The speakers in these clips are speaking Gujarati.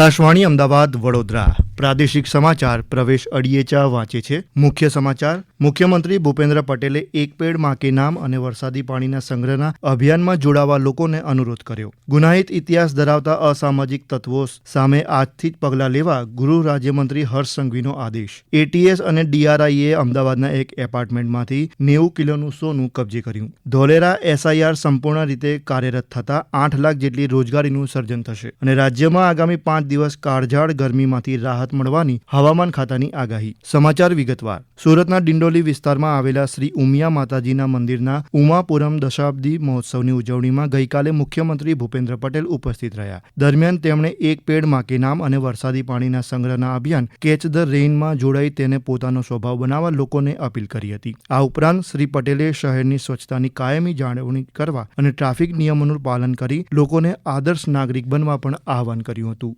આકાશવાણી અમદાવાદ વડોદરા. પ્રાદેશિક સમાચાર પ્રવેશ અડિયેચા વાંચે છે. મુખ્ય સમાચાર, મુખ્યમંત્રી ભૂપેન્દ્ર પટેલે એક પેડમાં નામ અને વરસાદી પાણીના સંગ્રહના અભિયાનમાં જોડાવા લોકોને અનુરોધ કર્યો. ગુનાહિત ઇતિહાસ ધરાવતા અસામાજિક તત્વો સામે આજથી જ પગલાં લેવા ગૃહ રાજ્યમંત્રી હર્ષ સંઘવીનો આદેશ. એટીએસ અને ડીઆરઆઈએ અમદાવાદના એક એપાર્ટમેન્ટમાંથી નેવું કિલોનું સોનું કબજે કર્યું. ધોલેરા એસઆઈઆર સંપૂર્ણ રીતે કાર્યરત થતા આઠ લાખ જેટલી રોજગારીનું સર્જન થશે અને રાજ્યમાં આગામી પાંચ દિવસ કાળઝાળ ગરમીમાંથી રાહત મળવાની હવામાન ખાતાની આગાહી. સમાચાર વિગતવાર. સુરતના ડિંડોલી વિસ્તારમાં આવેલા શ્રી ઉમિયા માતાજીના મંદિરના ઉમાપુરમ દશાબ્દી મહોત્સવની ઉજવણીમાં ગઈકાલે મુખ્યમંત્રી ભૂપેન્દ્ર પટેલ ઉપસ્થિત રહ્યા. દરમિયાન તેમણે એક પેડમાં નામ અને વરસાદી પાણીના સંગ્રહના અભિયાન કેચ ધ રેઇનમાં જોડાઈ તેને પોતાનો સ્વભાવ બનાવવા લોકોને અપીલ કરી હતી. આ ઉપરાંત શ્રી પટેલે શહેરની સ્વચ્છતાની કાયમી જાળવણી કરવા અને ટ્રાફિક નિયમોનું પાલન કરી લોકોને આદર્શ નાગરિક બનવા પણ આહવાન કર્યું હતું.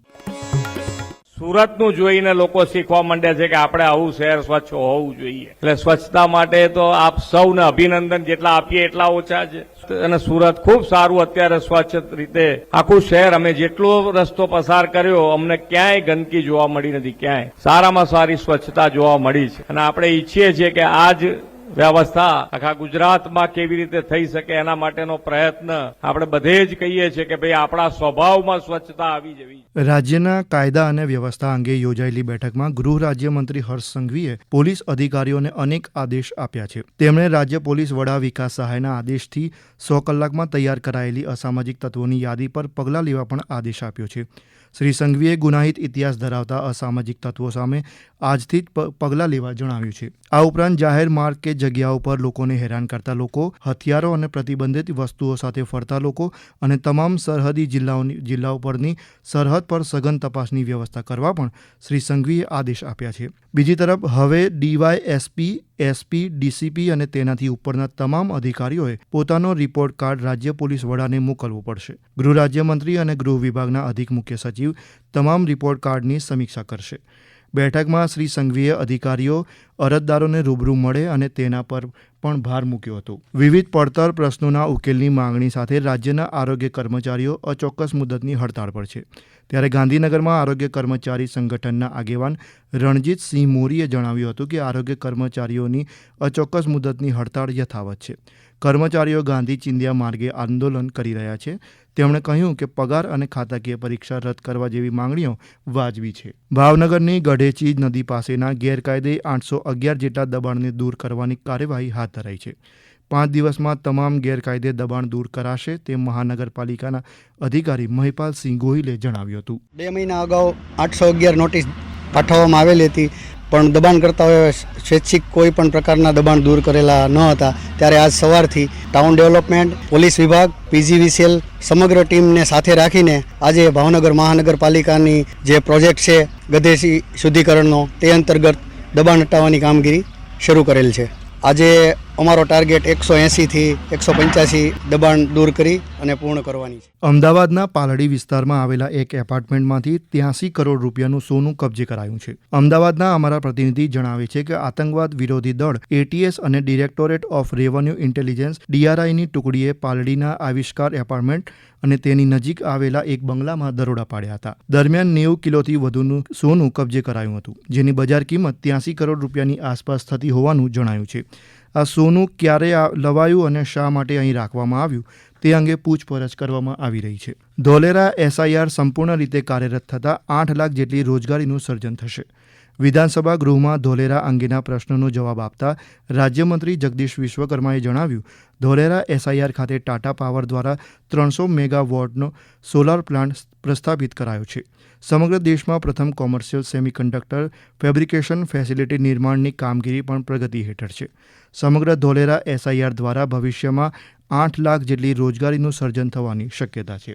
સુરતનું જોઈને લોકો શીખવા માંડ્યા છે કે આપણે આવું શહેર સ્વચ્છ હોવું જોઈએ. એટલે સ્વચ્છતા માટે તો આપ સૌને અભિનંદન જેટલા આપીએ એટલા ઓછા છે. અને સુરત ખૂબ સારું અત્યારે સ્વચ્છ રીતે આખું શહેર અમે જેટલો રસ્તો પસાર કર્યો, અમને ક્યાંય ગંદકી જોવા મળી નથી, ક્યાંય. સારામાં સારી સ્વચ્છતા જોવા મળી છે. અને આપણે ઈચ્છીએ છીએ કે આજ વ્યવસ્થા આખા ગુજરાતમાં કેવી રીતે થઈ શકે એના માટેનો પ્રયત્ન આપણે બધે જ કહીએ છીએ કે ભાઈ આપણા સ્વભાવમાં સ્વચ્છતા આવી જવી રાજ્યના કાયદા અને વ્યવસ્થા અંગે યોજાયેલી બેઠકમાં ગૃહ રાજ્યમંત્રી હર્ષ સંઘવીએ પોલીસ અધિકારીઓને અનેક આદેશ આપ્યા છે. તેમણે રાજ્ય પોલીસ વડા વિકાસ સહાયના આદેશથી સો કલાકમાં તૈયાર કરાયેલી અસામાજિક તત્વોની યાદી પર પગલાં લેવા પણ આદેશ આપ્યો છે. શ્રી સંઘવીએ ગુનાહિત ઇતિહાસ ધરાવતા અસામાજિક તત્વો સામે આજથી જ પગલાં લેવા જણાવ્યું છે. આ ઉપરાંત જાહેર માર્ગ કે જગ્યાઓ પર લોકોને હેરાન કરતા લોકો, હથિયારો અને પ્રતિબંધિત વસ્તુઓ સાથે ફરતા લોકો અને તમામ સરહદી જિલ્લાઓની, જિલ્લાઓ પરની સરહદ પર સઘન તપાસની વ્યવસ્થા કરવા પણ શ્રી સંઘવીએ આદેશ આપ્યા છે. બીજી તરફ હવે ડીવાય એસપી, ડીસીપી અને તેનાથી ઉપરના તમામ અધિકારીઓએ પોતાનો રિપોર્ટ કાર્ડ રાજ્ય પોલીસ વડાને મોકલવો પડશે. ગૃહ રાજ્યમંત્રી અને ગૃહ વિભાગના અધિક મુખ્ય સચિવ તમામ રિપોર્ટ કાર્ડની સમીક્ષા કરશે. બેઠકમાં શ્રી સંઘવીએ અધિકારીઓ, અરજદારોને રૂબરૂ મળે અને તેના પર પણ ભાર મૂક્યો હતો. વિવિધ પડતર પ્રશ્નોના ઉકેલની માંગણી સાથે રાજ્યના આરોગ્ય કર્મચારીઓ અચોક્કસ મુદતની હડતાળ પર છે. ત્યારે ગાંધીનગરમાં આરોગ્ય કર્મચારી સંગઠનના આગેવાન રણજીતસિંહ મોરીએ જણાવ્યું હતું કે આરોગ્ય કર્મચારીઓની અચોક્કસ મુદતની હડતાળ યથાવત છે. કર્મચારીઓ ગાંધી ચિંધ્યા માર્ગે આંદોલન કરી રહ્યા છે. તેમણે કહ્યું કે પગાર અને ખાતાકીય પરીક્ષા રદ કરવા જેવી માંગણીઓ વાજબી છે. ભાવનગરની ગઢેચી નદી પાસેના ગેરકાયદે આઠસો અગિયાર જેટલા દબાણને દૂર કરવાની કાર્યવાહી હાથ ધરાઈ છે. પાંચ દિવસમાં તમામ ગેરકાયદે દબાણ દૂર કરાશે તેમ મહાનગરપાલિકાના અધિકારી મહિપાલસિંહ ગોહિલે જણાવ્યું હતું. બે મહિના અગાઉ આઠસો અગિયાર નોટિસ પાઠવવામાં આવેલી હતી. પણ દબાણ કરતા હોય સ્વૈચ્છિક કોઈ પણ પ્રકારના દબાણ દૂર કરેલા ન હતા, ત્યારે આજ સવારથી ટાઉન ડેવલપમેન્ટ, પોલીસ વિભાગ, પીજીવીસીએલ સમગ્ર ટીમને સાથે રાખીને આજે ભાવનગર મહાનગરપાલિકાની જે પ્રોજેક્ટ છે, ગધેસી શુદ્ધિકરણનો, તે અંતર્ગત દબાણ હટાવવાની કામગીરી શરૂ કરેલ છે. આજે અમારો ટાર્ગેટ એકસો એંસીથી એકસો પંચ્યાસી દબાણ દૂર કરી અને પૂર્ણ કરવાની છે. અમદાવાદના પાલડી વિસ્તારમાં આવેલા એક એપાર્ટમેન્ટમાંથી ત્યાસી કરોડ રૂપિયાનું સોનું કબજે કરાયું છે. અમદાવાદના અમારા પ્રતિનિધિ જણાવે છે કે આતંકવાદ વિરોધી દળ એટીએસ અને ડિરેક્ટોરેટ ઓફ રેવન્યુ ઇન્ટેલિજન્સ ડીઆરઆઈની ટુકડીએ પાલડીના આવિષ્કાર એપાર્ટમેન્ટ અને તેની નજીક આવેલા એક બંગલામાં દરોડા પાડ્યા હતા. દરમિયાન નેવું કિલોથી વધુનું સોનું કબજે કરાયું હતું, જેની બજાર કિંમત ત્યાસી કરોડ રૂપિયાની આસપાસ થતી હોવાનું જણાયું છે. આ સોનું ક્યારે લવાયું અને શા માટે અહીં રાખવામાં આવ્યું તે અંગે પૂછપરછ કરવામાં આવી રહી છે. ધોલેરા એસઆઈઆર સંપૂર્ણ રીતે કાર્યરત થતાં આઠ લાખ જેટલી રોજગારીનું સર્જન થશે. વિધાનસભા ગૃહમાં ધોલેરા અંગેના પ્રશ્નનો જવાબ આપતા રાજ્યમંત્રી જગદીશ વિશ્વકર્માએ જણાવ્યું, ધોલેરા એસઆઈઆર ખાતે ટાટા પાવર દ્વારા ત્રણસો મેગાવોટનો સોલાર પ્લાન્ટ પ્રસ્થાપિત કરાયો છે. સમગ્ર દેશમાં પ્રથમ કોમર્શિયલ સેમિકન્ડક્ટર ફેબ્રિકેશન ફેસિલિટી નિર્માણની કામગીરી પણ પ્રગતિ હેઠળ છે. સમગ્ર ધોલેરા એસઆઈઆર દ્વારા ભવિષ્યમાં આઠ લાખ જેટલી રોજગારીનું સર્જન થવાની શક્યતા છે.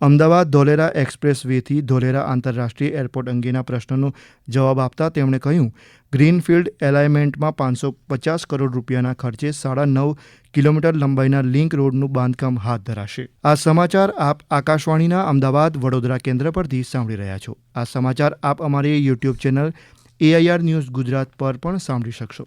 અમદાવાદ ધોલેરા એક્સપ્રેસ વેથી ધોલેરા આંતરરાષ્ટ્રીય એરપોર્ટ અંગેના પ્રશ્નનો જવાબ આપતા તેમણે કહ્યું, ગ્રીનફિલ્ડ એલાઇમેન્ટમાં પાંચસો પચાસ કરોડ રૂપિયાના ખર્ચે સાડા નવ કિલોમીટર લંબાઈના લિંક રોડનું બાંધકામ હાથ ધરાશે. આ સમાચાર આપ આકાશવાણીના અમદાવાદ વડોદરા કેન્દ્ર પરથી સાંભળી રહ્યા છો. આ સમાચાર આપ અમારી YouTube channel AIR news Gujarat પર પણ સાંભળી શકશો.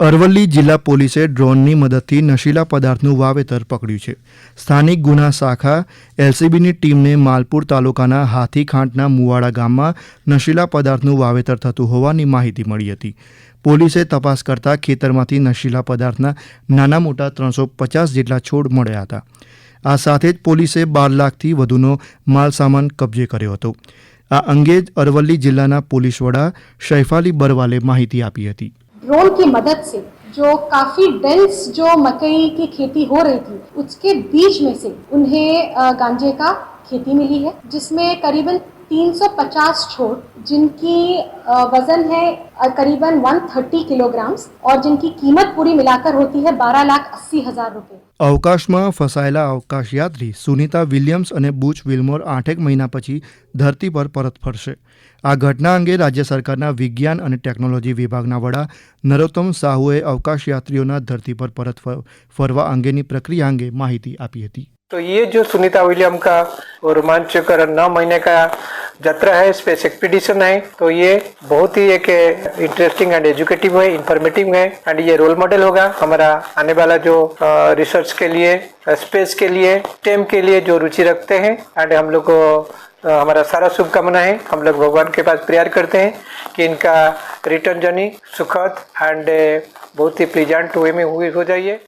અરવલ્લી જિલ્લા પોલીસે ડ્રોનની મદદથી નશીલા પદાર્થનું વાવેતર પકડ્યું છે. સ્થાનિક ગુના શાખા એલસીબીની ટીમને માલપુર તાલુકાના હાથીખાંટના મુવાડા ગામમાં નશીલા પદાર્થનું વાવેતર થતું હોવાની માહિતી મળી હતી. પોલીસે તપાસ કરતા ખેતરમાંથી નશીલા પદાર્થના નાના મોટા ત્રણસો પચાસ જેટલા છોડ મળ્યા હતા. આ સાથે જ પોલીસે બાર લાખથી વધુનો માલસામાન કબજે કર્યો હતો. આ અંગે જ અરવલ્લી જિલ્લાના પોલીસ વડા શૈફાલી બરવાલે માહિતી આપી હતી. ड्रोन की मदद से जो काफी डेंस जो मकई की खेती हो रही थी उसके बीच में से उन्हें अ, गांजे का खेती मिली है जिसमें करीबन 350 छोड़ जिनकी अ, वजन है अ, करीबन 130 किलोग्राम्स और जिनकी कीमत पूरी मिलाकर होती है बारह लाख अस्सी हजार रुपए અવકાશમાં ફસાયેલા અવકાશયાત્રી સુનિતા વિલિયમ્સ અને બુચ વિલ્મોર આઠેક મહિના પછી ધરતી પર પરત ફરશે આ ઘટના અંગે રાજ્ય સરકારના વિજ્ઞાન અને ટેકનોલોજી વિભાગના વડા નરોત્તમ સાહુએ અવકાશયાત્રીઓના ધરતી પર પરત ફ- ફરવા અંગેની પ્રક્રિયા અંગે માહિતી આપી હતી तो ये जो सुनीता विलियम का वो रोमांचकर नौ महीने का यात्रा है स्पेस एक्सपीडिशन है तो ये बहुत ही एक इंटरेस्टिंग एंड एजुकेटिव है इंफॉर्मेटिव है एंड ये रोल मॉडल होगा हमारा आने वाला जो रिसर्च के लिए स्पेस के लिए टेम के लिए जो रुचि रखते हैं एंड हम लोग को हमारा सारा शुभकामना है। हम लोग भगवान के पास प्रेयर करते हैं कि इनका रिटर्न जर्नी सुखद एंड बहुत ही प्लीजेंट वे में हुई हो जाइए।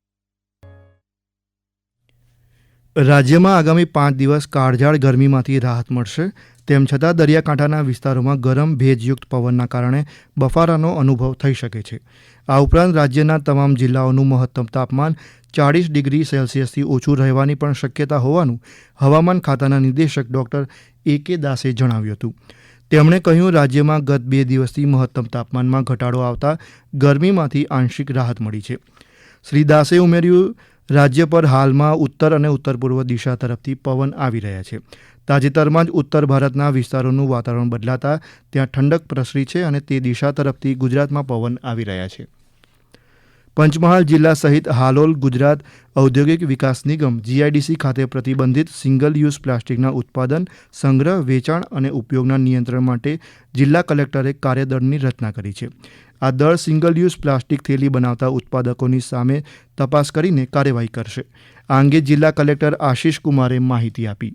રાજ્યમાં આગામી પાંચ દિવસ કાળઝાળ ગરમીમાંથી રાહત મળશે. તેમ છતાં દરિયાકાંઠાના વિસ્તારોમાં ગરમ ભેજયુક્ત પવનના કારણે બફારાનો અનુભવ થઈ શકે છે. આ ઉપરાંત રાજ્યના તમામ જિલ્લાઓનું મહત્તમ તાપમાન ચાળીસ ડિગ્રી સેલ્સિયસથી ઓછું રહેવાની પણ શક્યતા હોવાનું હવામાન ખાતાના નિદેશક ડોક્ટર એ કે દાસે જણાવ્યું હતું. તેમણે કહ્યું, રાજ્યમાં ગત બે દિવસથી મહત્તમ તાપમાનમાં ઘટાડો આવતા ગરમીમાંથી આંશિક રાહત મળી છે. શ્રી દાસે ઉમેર્યું રાજ્ય પર હાલમાં ઉત્તર અને ઉત્તર પૂર્વ દિશા તરફથી પવન આવી રહ્યા છે. તાજેતરમાં જ ઉત્તર ભારતના વિસ્તારોનું વાતાવરણ બદલાતા ત્યાં ઠંડક પ્રસરી છે અને તે દિશા તરફથી ગુજરાતમાં પવન આવી રહ્યા છે. પંચમહાલ જિલ્લા સહિત હાલોલ, ગુજરાત ઔદ્યોગિક વિકાસ નિગમ, જીઆઈડીસી ખાતે પ્રતિબંધિત સિંગલ યુઝ પ્લાસ્ટિકના ઉત્પાદન, સંગ્રહ, વેચાણ અને ઉપયોગના નિયંત્રણ માટે જિલ્લા કલેક્ટરે કાર્યદળની રચના કરી છે. આ દળ સિંગલ યુઝ પ્લાસ્ટિક થેલી બનાવતા ઉત્પાદકોની સામે તપાસ કરીને કાર્યવાહી કરશે. આ અંગે જિલ્લા કલેક્ટર આશિષ કુમારે માહિતી આપી.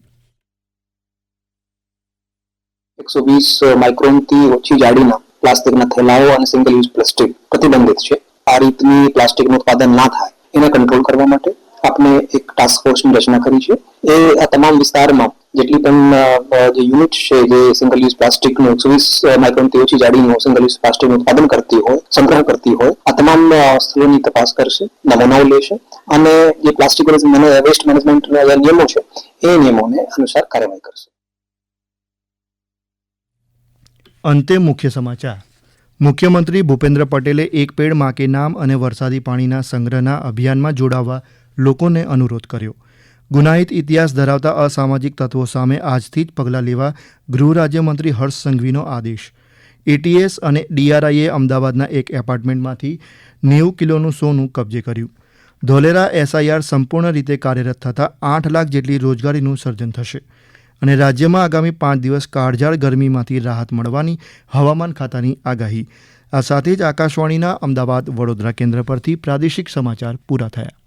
એકસો વીસ માઇક્રોનથી ઓછી જાડીના પ્લાસ્ટિકના થેલાઓ અને સિંગલ યુઝ પ્લાસ્ટિક પ્રતિબંધિત છે. આ રીતની પ્લાસ્ટિકનું ઉત્પાદન ના થાય, એને કંટ્રોલ કરવા માટે આપણે એક ટાસ્ક ફોર્સની રચના કરી છે. એ આ તમામ વિસ્તારમાં જેટલી પણ જે યુનિટ છે, જે સિંગલ યુઝ પ્લાસ્ટિકનું એકસોવીસ માઇક્રોનથી ઓછી જાડીનું સિંગલ યુઝ પ્લાસ્ટિકનું ઉત્પાદન કરતી હોય, સંગ્રહ કરતી હોય, આ તમામ સ્થળોની તપાસ કરશે, નમૂનાઓ લેશે અને જે પ્લાસ્ટિક વેસ્ટ મેનેજમેન્ટના જે નિયમો છે, એ નિયમોને અનુસાર કાર્યવાહી કરશે. અંતે મુખ્ય સમાચાર. મુખ્યમંત્રી ભૂપેન્દ્ર પટેલે એક પેડમાં કે નામ અને વરસાદી પાણીના સંગ્રહના અભિયાનમાં જોડાવા લોકોને અનુરોધ કર્યો. ગુનાહિત ઇતિહાસ ધરાવતા અસામાજિક તત્વો સામે આજથી જ પગલાં લેવા ગૃહ રાજ્યમંત્રી હર્ષ સંઘવીનો આદેશ. એટીએસ અને ડીઆરઆઈએ અમદાવાદના એક એપાર્ટમેન્ટમાંથી નેવું કિલોનું સોનું કબજે કર્યું. ધોલેરા એસઆઈઆર સંપૂર્ણ રીતે કાર્યરત થતાં આઠ લાખ જેટલી રોજગારીનું સર્જન થશે. અને રાજ્યમાં આગામી પાંચ દિવસ કાળઝાળ ગરમીમાંથી રાહત મળવાની હવામાન ખાતાની આગાહી. આ સાથે જ આકાશવાણીના અમદાવાદ વડોદરા કેન્દ્ર પરથી પ્રાદેશિક સમાચાર પૂરા થયા.